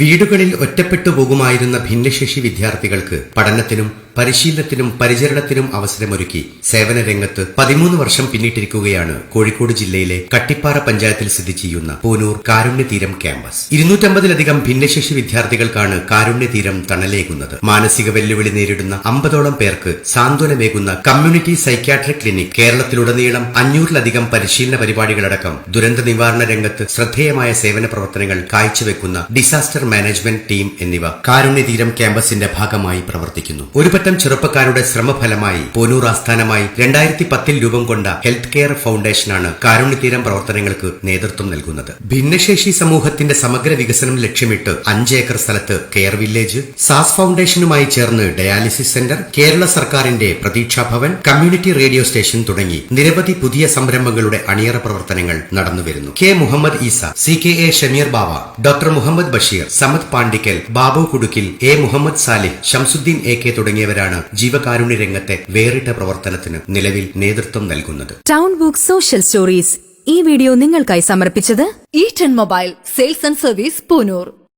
വീടുകളിൽ ഒറ്റപ്പെട്ടു പോകുമായിരുന്ന ഭിന്നശേഷി വിദ്യാർത്ഥികൾക്ക് പഠനത്തിനും പരിശീലനത്തിനും പരിചരണത്തിനും അവസരമൊരുക്കി സേവന രംഗത്ത് പതിമൂന്ന് വർഷം പിന്നിട്ടിരിക്കുകയാണ് കോഴിക്കോട് ജില്ലയിലെ കട്ടിപ്പാറ പഞ്ചായത്തിൽ സ്ഥിതി ചെയ്യുന്ന പൂനൂർ കാരുണ്യതീരം ക്യാമ്പസ്. ഇരുന്നൂറ്റമ്പതിലധികം ഭിന്നശേഷി വിദ്യാർത്ഥികൾക്കാണ് കാരുണ്യതീരം തണലേകുന്നത്. മാനസിക വെല്ലുവിളി നേരിടുന്ന അമ്പതോളം പേർക്ക് സാന്ത്വനമേകുന്ന കമ്മ്യൂണിറ്റി സൈക്യാട്രിക് ക്ലിനിക് കേരളത്തിലുടനീളം അഞ്ഞൂറിലധികം പരിശീലന പരിപാടികളടക്കം ദുരന്ത നിവാരണ രംഗത്ത് ശ്രദ്ധേയമായ സേവന പ്രവർത്തനങ്ങൾ കാഴ്ചവെക്കുന്ന ഡിസാസ്റ്റർ മാനേജ്മെന്റ് ടീം എന്നിവ കാരുണ്യതീരം ക്യാമ്പസിന്റെ ഭാഗമായി പ്രവർത്തിക്കുന്നു. ഒരുപറ്റം ചെറുപ്പക്കാരുടെ ശ്രമഫലമായി പോനൂർ ആസ്ഥാനമായി രണ്ടായിരത്തി പത്തിൽ രൂപം കൊണ്ട ഹെൽത്ത് കെയർ ഫൗണ്ടേഷനാണ് കാരുണ്യതീരം പ്രവർത്തനങ്ങൾക്ക് നേതൃത്വം നൽകുന്നത്. ഭിന്നശേഷി സമൂഹത്തിന്റെ സമഗ്ര വികസനം ലക്ഷ്യമിട്ട് അഞ്ച് ഏക്കർ സ്ഥലത്ത് കെയർ വില്ലേജ് സാസ് ഫൗണ്ടേഷനുമായി ചേർന്ന് ഡയാലിസിസ് സെന്റർ കേരള സർക്കാരിന്റെ Prathiksha Bhavan community radio station തുടങ്ങി നിരവധി പുതിയ സംരംഭങ്ങളുടെ അണിയറ പ്രവർത്തനങ്ങൾ നടന്നുവരുന്നു K Muhammad Isa C K A Shameer Bava doctor Muhammad Basheer Samad Pandikkal Babu Kudukkil A Muhammad Salih Shamsuddin A K തുടങ്ങിയവരാണ് ജീവകാരുണ്യ രംഗത്തെ വേറിട്ട പ്രവർത്തനത്തിന് നിലവിൽ നേതൃത്വം നൽകുന്നത്. ടൗൺ ബുക്ക് സോഷ്യൽ സ്റ്റോറീസ് ഈ വീഡിയോ നിങ്ങൾക്കായി സമർപ്പിച്ചത് Eaton mobile sales and service Poonoor